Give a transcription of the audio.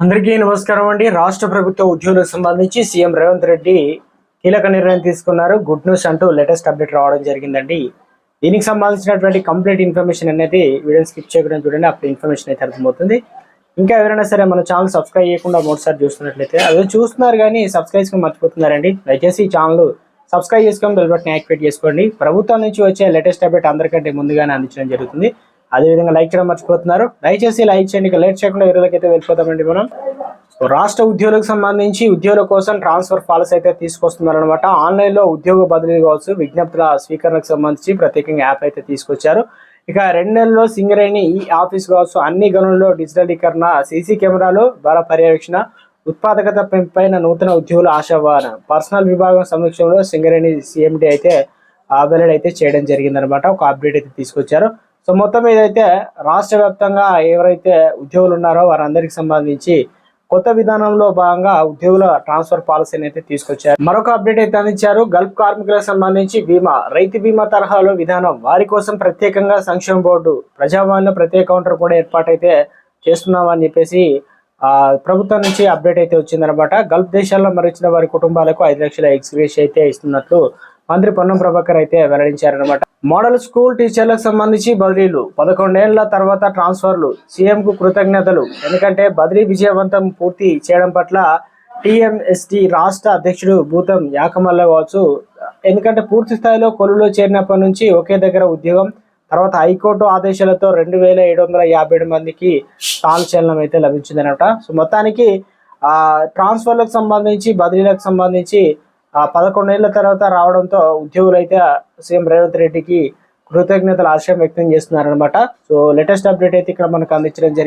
అందరికీ నమస్కారం అండి. రాష్ట్ర ప్రభుత్వ ఉద్యోగులకు సంబంధించి సీఎం రేవంత్ రెడ్డి కీలక నిర్ణయం తీసుకున్నారు. గుడ్ న్యూస్ అంటూ లేటెస్ట్ అప్డేట్ రావడం జరిగిందండి. దీనికి సంబంధించినటువంటి కంప్లీట్ ఇన్ఫర్మేషన్ అనేది వీడియో స్కిప్ చేయకుండా చూడండి. అప్పుడు ఇన్ఫర్మేషన్ అయితే అర్థమవుతుంది. ఇంకా ఎవరైనా సరే మన ఛానల్ సబ్స్క్రైబ్ చేయకుండా మూడుసారి చూస్తున్నట్లయితే అదే చూస్తున్నారు కానీ సబ్స్క్రైబ్ చేసుకుని మర్చిపోతున్నారండి. దయచేసి ఈ ఛానల్ సబ్స్క్రైబ్ చేసుకొని బెల్ బటన్ యాక్టివేట్ చేసుకోండి. ప్రభుత్వం నుంచి వచ్చే లేటెస్ట్ అప్డేట్ అందరికంటే ముందుగానే అందించడం జరుగుతుంది. అదేవిధంగా లైక్ చేయడం మర్చిపోతున్నారు. దయచేసి లైక్ చేయండి ఇక లేట్ చేయకుండా వీడియోలోకి వెళ్ళిపోతామండి మనం. సో రాష్ట్ర ఉద్యోగులకు సంబంధించి ఉద్యోగుల కోసం ట్రాన్స్ఫర్ పాలసీ అయితే తీసుకొస్తున్నారనమాట ఆన్లైన్లో ఉద్యోగ బదిలీ కావచ్చు విజ్ఞప్తుల స్వీకరణకు సంబంధించి ప్రత్యేకంగా యాప్ అయితే తీసుకొచ్చారు. ఇక రెండు నెలల్లో సింగరేణి ఈ ఆఫీస్ కావచ్చు అన్ని గనుల్లో డిజిటలీకరణ సీసీ కెమెరాలు ద్వారా పర్యవేక్షణ ఉత్పాదకత పెంపైన నూతన ఉద్యోగుల ఆశావాన పర్సనల్ విభాగం సమక్షంలో సింగరేణి సిఎండి అయితే వెల్లడి అయితే చేయడం జరిగిందనమాట ఒక అప్డేట్ అయితే తీసుకొచ్చారు. సో మొత్తం ఏదైతే అయితే రాష్ట్ర వ్యాప్తంగా ఎవరైతే ఉద్యోగులు ఉన్నారో వారందరికి సంబంధించి కొత్త విధానంలో భాగంగా ఉద్యోగుల ట్రాన్స్ఫర్ పాలసీని అయితే తీసుకొచ్చారు. మరొక అప్డేట్ అయితే అందించారు. గల్ఫ్ కార్మికులకు సంబంధించి బీమా రైతు బీమా తరహాలో విధానం వారి కోసం ప్రత్యేకంగా సంక్షేమ బోర్డు ప్రజావాణిలో ప్రత్యేక కౌంటర్ కూడా ఏర్పాటైతే చేస్తున్నామని చెప్పేసి ఆ ప్రభుత్వం నుంచి అప్డేట్ అయితే వచ్చిందనమాట. గల్ఫ్ దేశాల్లో మరణించిన వారి కుటుంబాలకు ఐదు లక్షల ఎక్స్గ్రేష్ అయితే ఇస్తున్నట్లు మంత్రి పొన్నం ప్రభాకర్ అయితే వెల్లడించారనమాట మోడల్ స్కూల్ టీచర్లకు సంబంధించి బదిలీలు. పదకొండేళ్ళ తర్వాత ట్రాన్స్ఫర్లు. సీఎం కు కృతజ్ఞతలు. ఎందుకంటే బదిలీ విజయవంతం పూర్తి చేయడం పట్ల టీఎంఎస్టీ రాష్ట్ర అధ్యక్షుడు భూతం యాకమల్ల కావచ్చు ఎందుకంటే పూర్తి స్థాయిలో కొలువులో చేరినప్పటి నుంచి ఒకే దగ్గర ఉద్యోగం తర్వాత హైకోర్టు ఆదేశాలతో రెండు వేల ఏడు వందల యాభై ఏడు మందికి స్థాన చలనం అయితే లభించిందనమాట సో మొత్తానికి ఆ ట్రాన్స్ఫర్లకు సంబంధించి బదిలీలకు సంబంధించి ఆ పదకొండేళ్ళ తర్వాత రావడంతో ఉద్యోగులు అయితే సీఎం రేవంత్ రెడ్డికి కృతజ్ఞతలు ఆశయం వ్యక్తం చేస్తున్నారనమాట సో లేటెస్ట్ అప్డేట్ అయితే ఇక్కడ మనకు అందించడం జరిగింది.